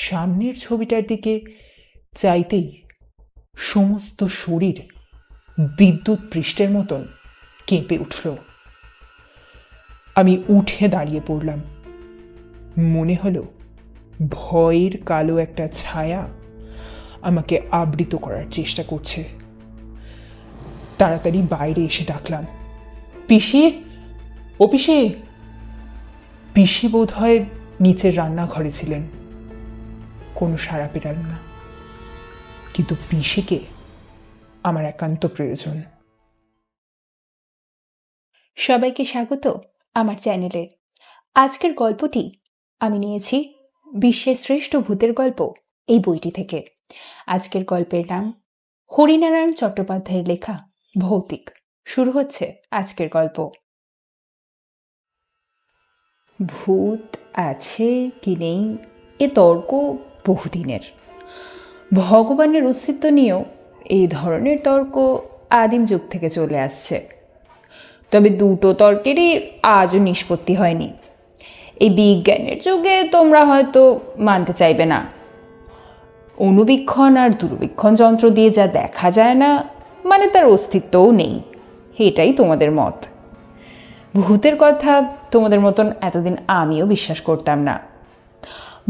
সামনের ছবিটার দিকে চাইতেই সমস্ত শরীর বিদ্যুৎ পৃষ্ঠের মতন কেঁপে উঠল। আমি উঠে দাঁড়িয়ে পড়লাম। মনে হলো ভয়ের কালো একটা ছায়া আমাকে আবৃত করার চেষ্টা করছে। তাড়াতাড়ি বাইরে এসে ডাকলাম, পিসি? ও পিসি? পিসি বোধ হয় নিচের রান্নাঘরে ছিলেন। সাড়া পেলাম না। কিন্তু পিসিকে আমার একান্ত প্রয়োজন। সবাইকে স্বাগত আমার চ্যানেলে। আজকের গল্পটি আমি নিয়েছি বিশ্বের শ্রেষ্ঠ ভূতের গল্প এই বইটি থেকে। আজকের গল্পের নাম হরিনারায়ণ চট্টোপাধ্যায়ের লেখা ভৌতিক। শুরু হচ্ছে আজকের গল্প। ভূত আছে কি নেই? এ তর্ক বহুদিনের। ভগবানের অস্তিত্ব নিয়েও এই ধরনের তর্ক আদিম যুগ থেকে চলে আসছে। তবে দুটো তর্কেরই আজও নিষ্পত্তি হয়নি। এই বিজ্ঞানের যুগে তোমরা হয়তো মানতে চাইবে না। অনুবীক্ষণ আর দূরবীক্ষণ যন্ত্র দিয়ে যা দেখা যায় না মানে তার অস্তিত্বও নেই। এটাই তোমাদের মত। ভূতের কথা তোমাদের মতন এতদিন আমিও বিশ্বাস করতাম না।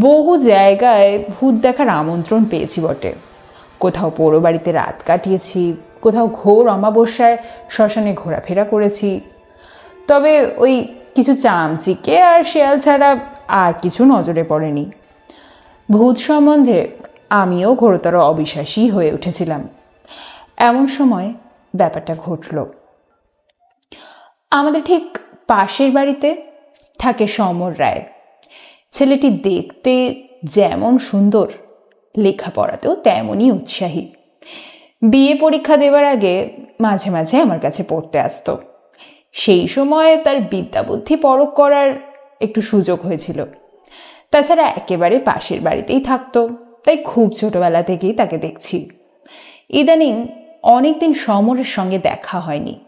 বহু জায়গায় ভূত দেখার আমন্ত্রণ পেয়েছি বটে। কোথাও পোড়ো বাড়িতে রাত কাটিয়েছি, কোথাও ঘোর অমাবস্যায় শ্মশানে ঘোরাফেরা করেছি। তবে ওই কিছু চামচিকে আর শেয়াল ছাড়া আর কিছু নজরে পড়েনি। ভূত সম্বন্ধে আমিও ঘোরতর অবিশ্বাসী হয়ে উঠেছিলাম। এমন সময় ব্যাপারটা ঘটল। আমাদের ঠিক পাশের বাড়িতে থাকে সমর রায়। ছেলেটি দেখতে যেমন সুন্দর, লেখাপড়াতেও তেমনই উৎসাহী। বিয়ে পরীক্ষা দেওয়ার আগে মাঝে মাঝে আমার কাছে পড়তে আসতো। সেই সময় তার বিদ্যা বুদ্ধি পরখ করার একটু সুযোগ হয়েছিল। তাছাড়া একেবারে পাশের বাড়িতেই থাকতো, তাই খুব ছোটবেলা থেকেই তাকে দেখছি। ইদানিং অনেকদিন সমরের সঙ্গে দেখা হয়নি।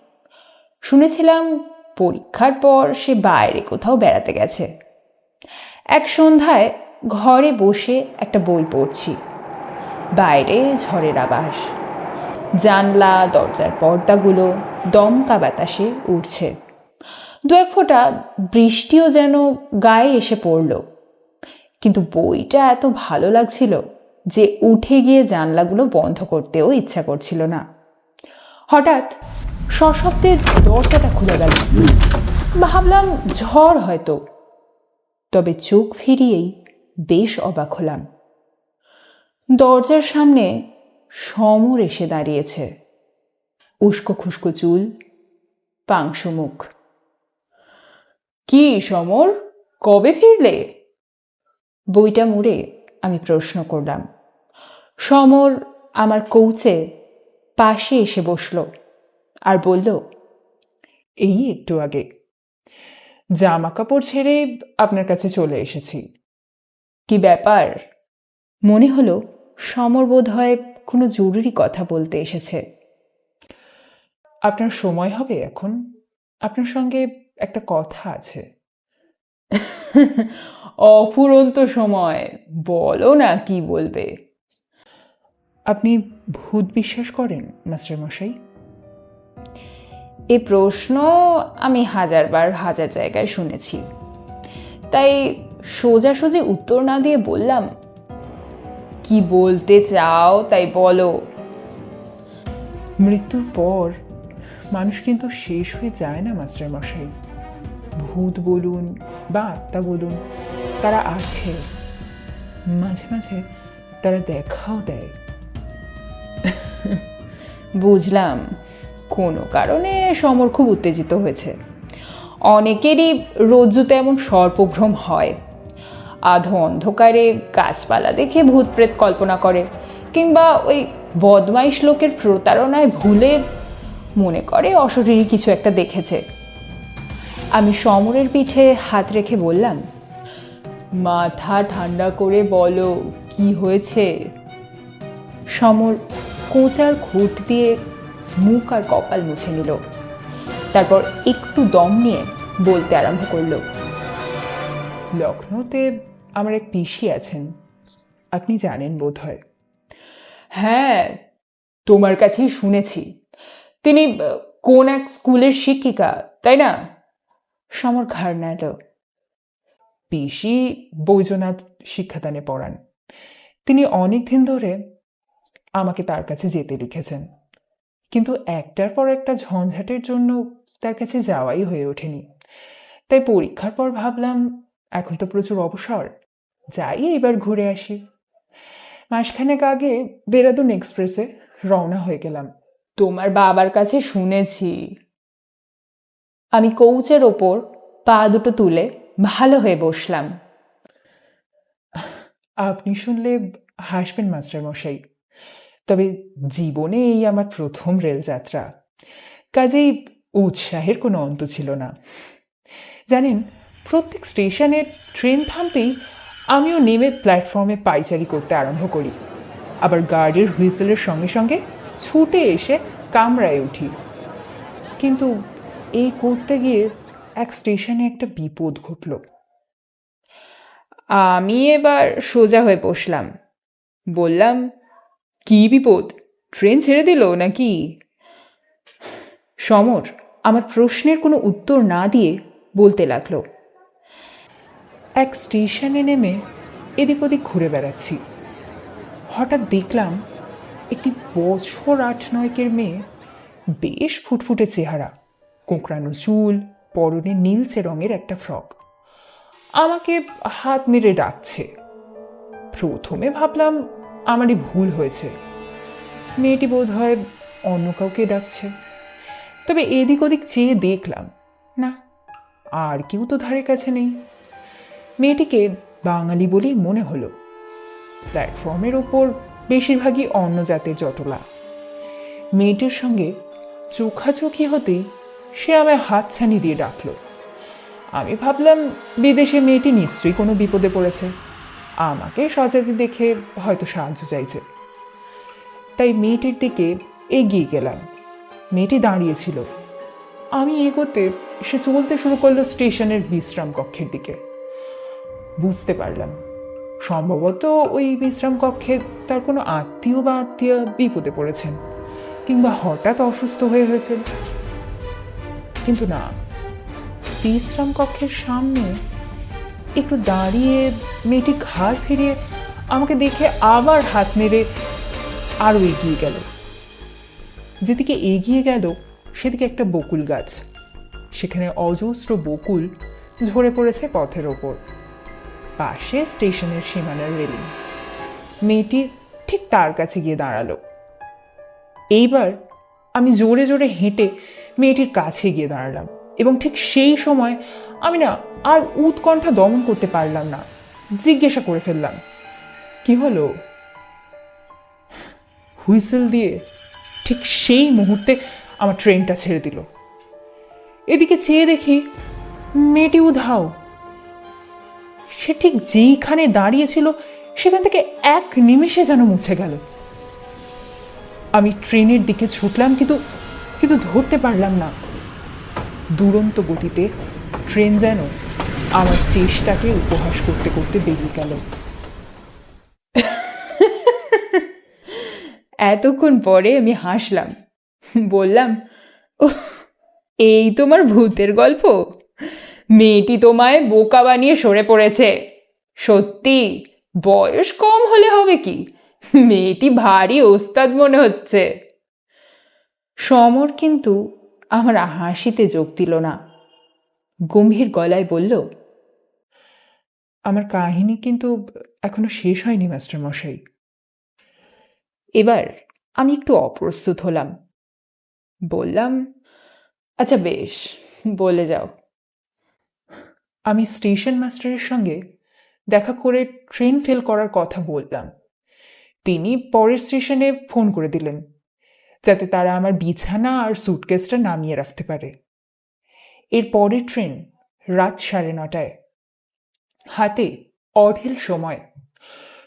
শুনেছিলাম পরীক্ষার পর সে বাইরে কোথাও বেড়াতে গেছে। এক সন্ধ্যায় ঘরে বসে একটা বই পড়ছি। বাইরে ঝড়ের আবাস জানলা, দরজার পর্দাগুলো, দমকা বাতাসে উঠছে দু এক ফোঁটা বৃষ্টিও যেন গায়ে এসে পড়ল। কিন্তু বইটা এত ভালো লাগছিল যে উঠে গিয়ে জানলাগুলো বন্ধ করতেও ইচ্ছা করছিল না। হঠাৎ সশব্দে দরজাটা খুলে গেল। ভাবলাম ঝড় হয়তো। তবে চোখ ফিরিয়েই বেশ অবাক হলাম। দরজার সামনে সমর এসে দাঁড়িয়েছে। উস্কো খুস্কো চুল, পাংশু মুখ। কি সমর? কবে ফিরলে? বইটা মুড়ে আমি প্রশ্ন করলাম। সমর আমার কৌচে পাশে এসে বসল আর বলল, এই একটু আগে। জামা কাপড় ছেড়ে আপনার কাছে চলে এসেছি। কি ব্যাপার? মনে হলো সমর বোধ হয় কোনো জরুরি কথা বলতে এসেছে। আপনার সময় হবে এখন। আপনার সঙ্গে একটা কথা আছে। অফুরন্ত সময়, বলো না কি বলবে। আপনি ভূত বিশ্বাস করেন মাস্টার মশাই এ প্রশ্ন আমি হাজারবার হাজার জায়গায় শুনেছি। তাই সোজাসুজি উত্তর না দিয়ে বললাম কি বলতে চাও তাই বলো। মৃত্যুর পর মানুষ কিন্তু শেষ হয়ে যায় না মাস্টার মশাই। ভূত বলুন বা আত্মা বলুন তারা আছে। মাঝে মাঝে তারা দেখাও দেয়। বুঝলাম। কোনো কারণে সমর খুব উত্তেজিত হয়েছে। অনেকেরই রজ্জুতে এমন সর্পভ্রম হয়। আধো অন্ধকারে গাছপালা দেখে ভূত প্রেত কল্পনা করে, কিংবা ওই বদমাইশ লোকের প্রতারণায় ভুলে মনে করে অশরীরী কিছু একটা দেখেছে। আমি সমরের পিঠে হাত রেখে বললাম, মাথা ঠান্ডা করে বলো, কি হয়েছে? সমর কোঁচার খুঁট দিয়ে মুখ আর কপাল মুছে নিল। তারপর একটু দম নিয়ে বলতে আরম্ভ করল লখনৌতে আমার এক পিসি আছেন, আপনি জানেন বোধ হয় হ্যাঁ তোমার কাছেই শুনেছি। তিনি কোন এক স্কুলের শিক্ষিকা, তাই না? সমর ঘাড় নাড়ল। পিসি বৈজনাথ শিক্ষাদানে পড়ান। তিনি অনেক দিন ধরে আমাকে তার কাছে যেতে লিখেছেন। কিন্তু একটার পর একটা ঝঞ্ঝাটের জন্য তার কাছে যাওয়াই হয়ে ওঠেনি। তাই পরীক্ষার পর ভাবলাম, এখন তো প্রচুর অবসর, যাই এবার ঘুরে আসি। মাসখানেক আগে দেরাদুন এক্সপ্রেসে রওনা হয়ে গেলাম। তোমার বাবার কাছে শুনেছি। আমি কৌচের ওপর পা দুটো তুলে ভালো হয়ে বসলাম। আপনি শুনলে হাসবেন মাস্টার মশাই তবে জীবনে এই আমার প্রথম রেলযাত্রা। কাজেই উৎসাহের কোনো অন্ত ছিল না। জানেন, প্রত্যেক স্টেশনে ট্রেন থামতেই আমিও নেমে প্ল্যাটফর্মে পাইচারি করতে আরম্ভ করি। আবার গার্ডের হুইসেলের সঙ্গে সঙ্গে ছুটে এসে কামরায় উঠি। কিন্তু এই করতে গিয়ে এক স্টেশনে একটা বিপদ ঘটল। আমি এবার সোজা হয়ে বসলাম। বললাম কি বিপদ? ট্রেন ছেড়ে দিল নাকি? সমর আমার প্রশ্নের কোনো উত্তর না দিয়ে বলতে লাগল। এক স্টেশনে নেমে এদিক ওদিক ঘুরে বেড়াচ্ছি। হঠাৎ দেখলাম একটি বছর আট নয়কের মেয়ে বেশ ফুটফুটে চেহারা, কোঁকড়ানো চুল, পরনে নীলচে রঙের একটা ফ্রক। আমাকে হাত মেরে ডাকছে। প্রথমে ভাবলাম আমারই ভুল হয়েছে। মেয়েটি বোধ হয় অন্য কাউকে ডাকছে। তবে এদিক ওদিক চেয়ে দেখলাম, না, আর কেউ তো ধারে কাছে নেই। মেয়েটিকে বাঙালি বলেই মনে হলো। প্ল্যাটফর্মের ওপর বেশিরভাগই অন্য জাতের জটলা। মেয়েটির সঙ্গে চোখাচোখি হতেই সে আমায় হাতছানি দিয়ে ডাকল। আমি ভাবলাম, বিদেশে মেয়েটি নিশ্চয়ই কোনো বিপদে পড়েছে। আমাকে সজাতি দেখে হয়তো সাহায্য চাইছে। তাই মেয়েটির দিকে এগিয়ে গেলাম। মেয়েটি দাঁড়িয়েছিল। আমি এগোতে সে চলতে শুরু করল স্টেশনের বিশ্রাম কক্ষের দিকে। বুঝতে পারলাম। সম্ভবত ওই বিশ্রাম কক্ষে তার কোনো আত্মীয় বা আত্মীয় বিপদে পড়েছেন কিংবা হঠাৎ অসুস্থ হয়ে হয়েছেন। কিন্তু না, বিশ্রাম কক্ষের সামনে একটু দাঁড়িয়ে মেয়েটি ঘাড় ফিরিয়ে আমাকে দেখে আবার হাত মেরে আরও এগিয়ে গেল। যেদিকে এগিয়ে গেল, সেদিকে একটা বকুল গাছ। সেখানে অজস্র বকুল ঝরে পড়েছে পথের ওপর। পাশে স্টেশনের সীমানার রেলিং। মেয়েটি ঠিক তার কাছে গিয়ে দাঁড়াল। এইবার আমি জোরে জোরে হেঁটে মেয়েটির কাছে গিয়ে দাঁড়ালাম এবং ঠিক সেই সময় আমি না আর উৎকণ্ঠা দমন করতে পারলাম না। জিজ্ঞাসা করে ফেললাম, কি হলো? হুইসেল দিয়ে ঠিক সেই মুহূর্তে আমার ট্রেনটা ছেড়ে দিল। এদিকে চেয়ে দেখি মেয়েটি উধাও। সে ঠিক যেইখানে দাঁড়িয়েছিল সেখান থেকে এক নিমেষে যেন মুছে গেল। আমি ট্রেনের দিকে ছুটলাম কিন্তু কিন্তু ধরতে পারলাম না। দুরন্ত গতিতে ট্রেন যেন আমার চেষ্টাকে উপহাস করতে করতে বেরিয়ে গেল। এতক্ষণ পরে আমি হাসলাম। বললাম "ওহ, এই তোমার ভূতের গল্প? মেয়েটি তোমায় বোকা বানিয়ে সরে পড়েছে। সত্যি বয়স কম হলে হবে কি? মেয়েটি ভারী ওস্তাদ মনে হচ্ছে। সমর কিন্তু আমার হাসিতে যোগ দিল না। গম্ভীর গলায় বলল, আমার কাহিনী কিন্তু এখনও শেষ হয়নি, মাস্টার মশাই। এবার আমি একটু অপ্রস্তুত হলাম। বললাম আচ্ছা বেশ, বলে যাও। আমি স্টেশন মাস্টারের সঙ্গে দেখা করে ট্রেন ফেল করার কথা বললাম। তিনি পরের স্টেশনে ফোন করে দিলেন, যাতে তারা আমার বিছানা আর সুটকেসটা নামিয়ে রাখতে পারে। এর পরের ট্রেন রাত সাড়ে নটায়। হাতে অঢেল সময়।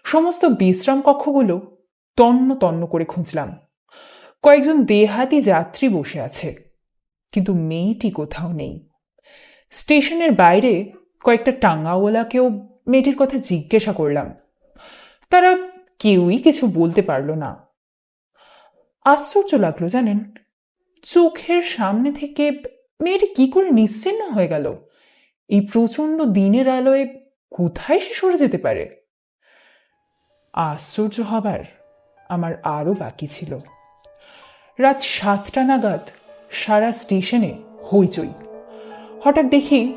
সমস্ত বিশ্রাম কক্ষগুলো তন্ন তন্ন করে খুঁজলাম। কয়েকজন দেহাতি যাত্রী বসে আছে, কিন্তু মেয়েটি কোথাও নেই। স্টেশনের বাইরে কয়েকটা টাঙ্গাওয়ালাকেও মেয়েটির কথা জিজ্ঞাসা করলাম। তারা কেউই কিছু বলতে পারল না। আশ্চর্য লাগল জানেন, চোখের সামনে থেকে মেয়েটি কি করে নিশ্চিন্ন হয়ে গেল? এই প্রচণ্ড দিনের আলোয় কোথায় সে সরে যেতে পারে? আশ্চর্য হবার আমার আরও বাকি ছিল। রাত সাতটা নাগাদ সারা স্টেশনে হইচই। হঠাৎ দেখি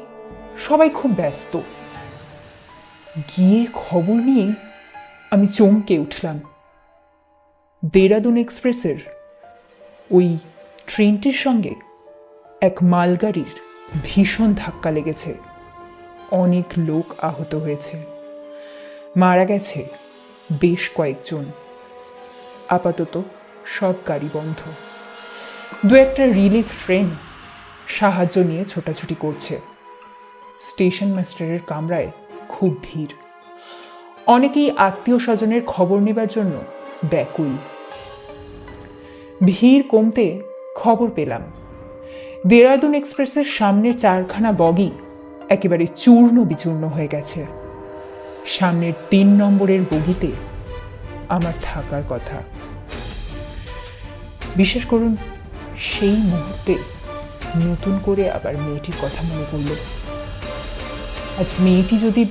সবাই খুব ব্যস্ত। গিয়ে খবর নিয়ে আমি চমকে উঠলাম। দেরাদুন এক্সপ্রেসের ওই ট্রেনটির সঙ্গে এক মালগাড়ির ভীষণ ধাক্কা লেগেছে। অনেক লোক আহত হয়েছে। মারা গেছে বেশ কয়েকজন। আপাতত সব গাড়ি বন্ধ। দু একটা রিলিফ ট্রেন সাহায্য নিয়ে ছোটাছুটি করছে। স্টেশন মাস্টারের কামরায় খুব ভিড়। অনেকেই আত্মীয় স্বজনের খবর নেবার জন্য ব্যাকুল। ভিড় কমতে খবর পেলাম। দেরাদুন এক্সপ্রেসের সামনের চারখানা বগি একেবারে চূর্ণ বিচূর্ণ হয়ে গেছে। সামনের তিন নম্বরের বগিতে আমার থাকার কথা। বিশ্বাস করুন, সেই মুহূর্তে নতুন করে আবার মেয়েটির কথা মনে পড়ল। আজ মেয়েটি যদি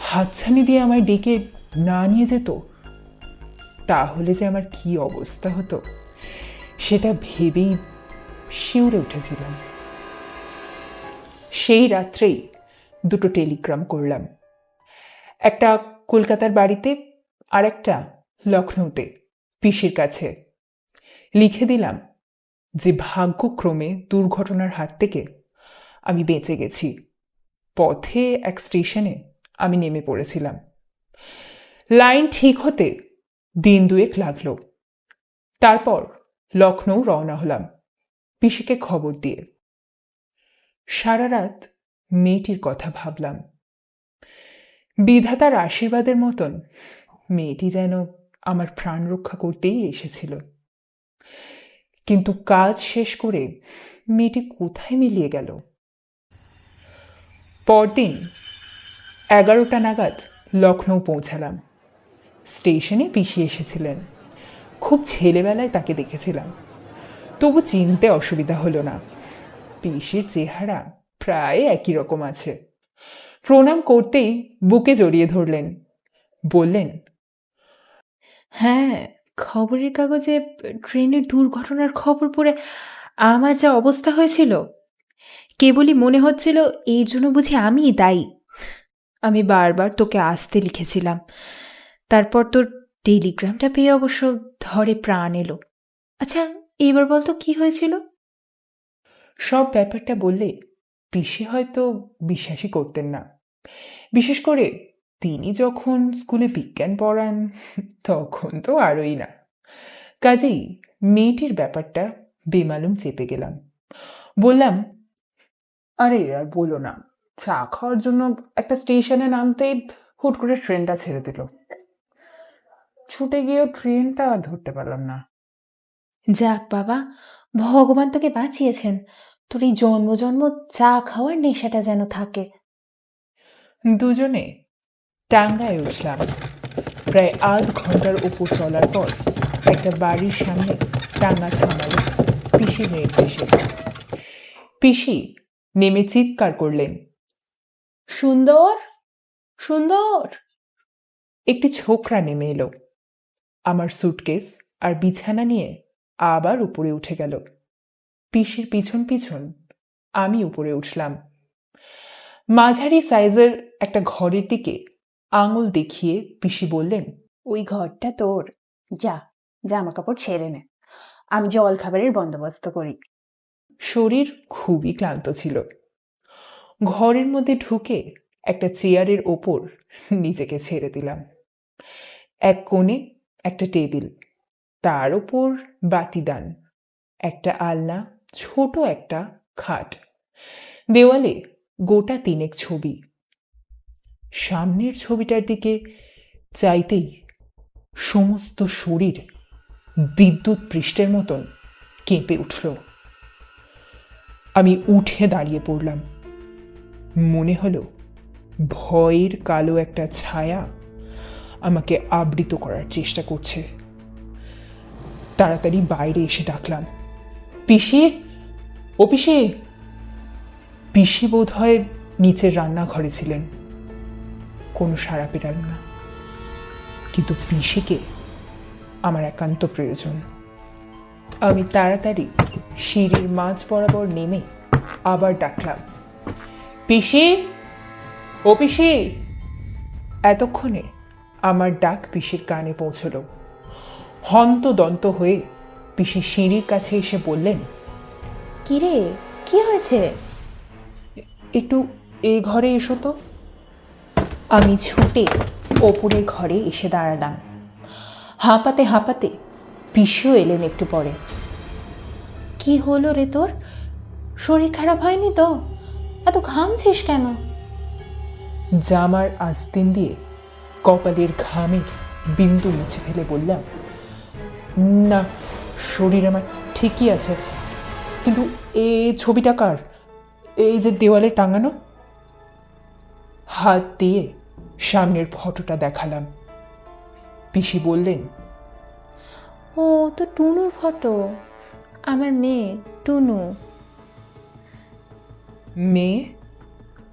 হাতছানি দিয়ে আমায় ডেকে না নিয়ে যেত, তাহলে যে আমার কি অবস্থা হতো, সেটা ভেবেই শিউরে উঠেছিলাম সেই রাত্রেই দুটো টেলিগ্রাম করলাম। একটা কলকাতার বাড়িতে আর একটা লখনৌতে পিসির কাছে। লিখে দিলাম যে ভাগ্যক্রমে দুর্ঘটনার হাত থেকে আমি বেঁচে গেছি। পথে এক স্টেশনে আমি নেমে পড়েছিলাম। লাইন ঠিক হতে দিন দুয়েক লাগল। তারপর লখনৌ রওনা হলাম। পিসিকে খবর দিয়ে। সারা রাত মেয়েটির কথা ভাবলাম। বিধাতার আশীর্বাদের মতন মেয়েটি যেন আমার প্রাণ রক্ষা করতেই এসেছিল। কিন্তু কাজ শেষ করে মেয়েটি কোথায় মিলিয়ে গেল? পরদিন এগারোটা নাগাদ লখনৌ পৌঁছালাম। স্টেশনে পিসি এসেছিলেন। খুব ছেলেবেলায় তাকে দেখেছিলাম। তবু চিনতে অসুবিধা হলো না। পিসির চেহারা প্রায় একই রকম আছে। প্রণাম করতেই বুকে জড়িয়ে ধরলেন। বললেন হ্যাঁ খবরের কাগজে ট্রেনের দুর্ঘটনার খবর পড়ে আমার যা অবস্থা হয়েছিল, কেবলই মনে হচ্ছিল এই জন্য বুঝি আমিই দায়ী। আমি বারবার তোকে আসতে লিখেছিলাম। তারপর তোর টেলিগ্রামটা পেয়ে অবশ্য ধরে প্রাণ এলো। আচ্ছা এবার বলতো কি হয়েছিল? সব ব্যাপারটা বললে পিসি হয়তো বিশ্বাসই করতেন না। বিশেষ করে তিনি যখন স্কুলে বিজ্ঞান পড়ান, তখন তো আরই না। কাজেই মেয়েটির ব্যাপারটা বেমালুম চেপে গেলাম। বললাম, আরে, আর বলো না, চা খাওয়ার জন্য একটা স্টেশনে নামতেই হুট করে ট্রেনটা ছেড়ে দিল। ছুটে গিয়েও ট্রেনটা আর ধরতে পারলাম না। যাক বাবা, ভগবান তোকে বাঁচিয়েছেন। তোর এই জন্ম জন্ম চা খাওয়ার নেশাটা যেন থাকে। দুজনে টাঙ্গায় উঠলাম। প্রায় আধ ঘণ্টার উপর চলার পর একটা বাড়ির সামনে টাঙ্গা থামালো পিসির নির্দেশে পিসি নেমে চিৎকার করলেন, সুন্দর সুন্দর! একটি ছোকরা নেমে এলো। আমার সুটকেস আর বিছানা নিয়ে আবার উপরে উঠে গেল। পিসির পিছন পিছন আমি উপরে উঠলাম। মাঝারি সাইজের একটা ঘরের দিকে আঙুল দেখিয়ে পিসি বললেন ওই ঘরটা তোর। যা জামা কাপড় ছেড়ে নে। আমি জল খাবারের বন্দোবস্ত করি। শরীর খুবই ক্লান্ত ছিল। ঘরের মধ্যে ঢুকে একটা চেয়ারের ওপর নিজেকে ছেড়ে দিলাম। এক কোণে একটা টেবিল। তার ওপর বাতিদান। একটা আলনা, ছোট একটা খাট। দেওয়ালে গোটা তিনেক ছবি। সামনের ছবিটার দিকে চাইতেই সমস্ত শরীর বিদ্যুৎ পৃষ্ঠের মতন কেঁপে উঠল। আমি উঠে দাঁড়িয়ে পড়লাম। মনে হলো ভয়ের কালো একটা ছায়া আমাকে আবৃত করার চেষ্টা করছে। তাড়াতাড়ি বাইরে এসে ডাকলাম। পিসি? ও পিসি? পিসি বোধ হয় নিচের রান্নাঘরে ছিলেন। কোনো সাড়া পেলাম না। কিন্তু পিসিকে আমার একান্ত প্রয়োজন। আমি তাড়াতাড়ি সিঁড়ির মাঝ বরাবর নেমে আবার ডাকলাম। পিসি? ও পিসি? এতক্ষণে আমার ডাক পিসির কানে পৌঁছল। হন্তদন্ত হয়ে পিসি সিঁড়ির কাছে এসে বললেন কিরে কি হয়েছে? একটু এ ঘরে এসো তো। আমি ছুটে ওপরের ঘরে এসে দাঁড়ালাম। হাঁপাতে হাঁপাতে পিসিও এলেন একটু পরে। কি হলো রে তোর? শরীর খারাপ হয়নি তো? এত ঘামছিস কেন? জামার আস্তিন দিয়ে কপালের ঘামের বিন্দু মুছে ফেলে বললাম না শরীর আমার ঠিকই আছে। কিন্তু এই ছবিটা কার? এই যে দেওয়ালে টাঙানো? হাত দিয়ে সামনের ফটোটা দেখালাম। পিসি বললেন ও তো টুনুর ফটো। আমার মেয়ে টুনু। মেয়ে?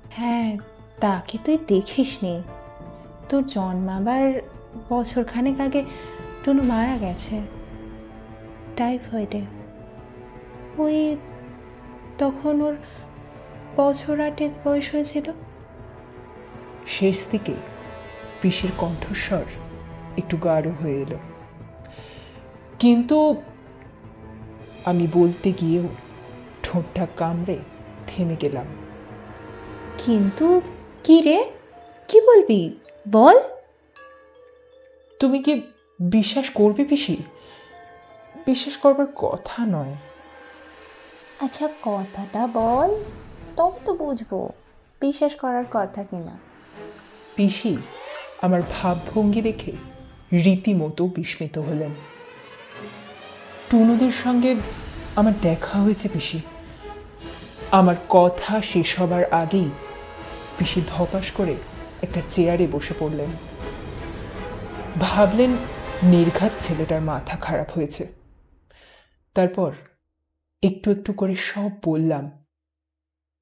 হ্যাঁ তাকে তুই দেখিস নি তোর জন্মাবার বছরখানেক আগে টুনু মারা গেছে। টাইফয়েডে। ওই তখন ওর বছর আটেক বয়স হয়েছিল। শেষ দিকে পিসির কণ্ঠস্বর একটু গাঢ় হয়ে এলো। কিন্তু আমি বলতে গিয়েও ঠোঁটটা কামড়ে থেমে গেলাম। কিন্তু কি রে? কি বলবি? বল। তুমি কি বিশ্বাস করবে পিসি? বিশ্বাস করবার কথা নয়। আচ্ছা কথাটা বল। তবে তো বুঝব বিশ্বাস করার কথা কিনা। পিসি আমার ভাবভঙ্গি দেখে রীতিমতো বিস্মিত হলেন। টুনুদের সঙ্গে আমার দেখা হয়েছে পিসি। আমার কথা শেষ হবার আগেই পিসি ধপাস করে একটা চেয়ারে বসে পড়লেন। ভাবলেন নির্ঘাত ছেলেটার মাথা খারাপ হয়েছে। তারপর একটু একটু করে সব বললাম।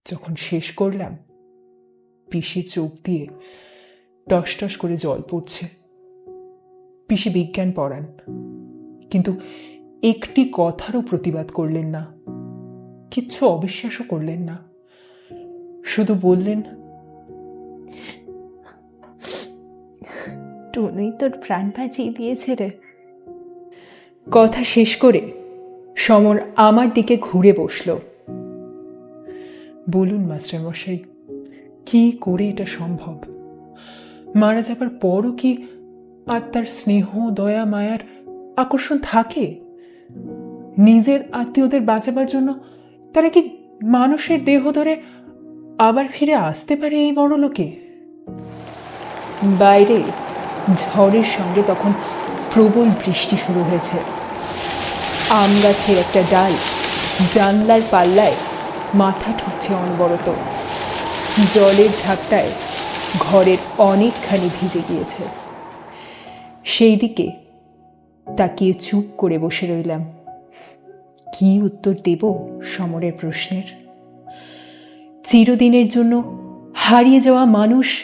যখন শেষ করলাম পিসির চোখ দিয়ে টস টস করে জল পড়ছে। পিসি বিজ্ঞান পড়ান কিন্তু একটি কথারও প্রতিবাদ করলেন না কিচ্ছু অবিশ্বাসও করলেন না। শুধু বললেন টুনুই তোর প্রাণ বাঁচিয়ে দিয়েছে রে। কথা শেষ করে সমর আমার দিকে ঘুরে বসল। বলুন, মাস্টারমশাই, কি করে এটা সম্ভব? মারা যাবার পরও কি আত্মার স্নেহ, দয়া, মায়ার আকর্ষণ থাকে? নিজের আত্মীয়দের বাঁচাবার জন্য তারা কি মানুষের দেহ ধরে আবার ফিরে আসতে পারে এই বড়লোকে? বাইরে ঝড়ের সঙ্গে তখন প্রবল বৃষ্টি শুরু হয়েছে। আম গাছের একটা ডাল, জানলার পাল্লায় মাথা ঠুকছে অনবরত। জলের ঝাপটায় ঘরের অনেকখানি ভিজে গিয়েছে। সেই দিকে তাকিয়ে চুপ করে বসে রইলাম। কি উত্তর দেব সমরের প্রশ্নের? চিরদিনের জন্য হারিয়ে যাওয়া মানুষ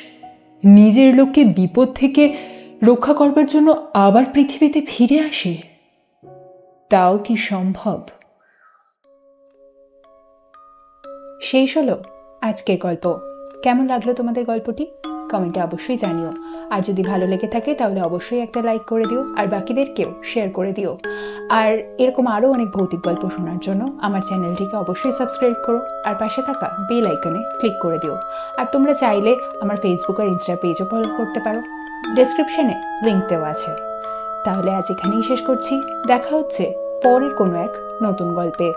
নিজের লোককে বিপদ থেকে রক্ষা করবার জন্য আবার পৃথিবীতে ফিরে আসে? তাও কি সম্ভব? শেষ হলো আজকের গল্প। কেমন লাগল তোমাদের গল্পটি? কমেন্টে অবশ্যই জানিও। আর যদি ভালো লেগে থাকে তাহলে অবশ্যই একটা লাইক করে দিও, আর বাকিদেরকেও শেয়ার করে দিও। আর এরকম আরও অনেক ভৌতিক গল্প শোনার জন্য আমার চ্যানেলটিকে অবশ্যই সাবস্ক্রাইব করো, আর পাশে থাকা বেল আইকনে ক্লিক করে দিও। আর তোমরা চাইলে আমার ফেসবুক আর ইনস্টা পেজও ফলো করতে পারো। ডেসক্রিপশনে লিঙ্ক দেওয়া আছে। তাহলে আজ এখানেই শেষ করছি। দেখা হচ্ছে পরের কোনো এক নতুন গল্পে।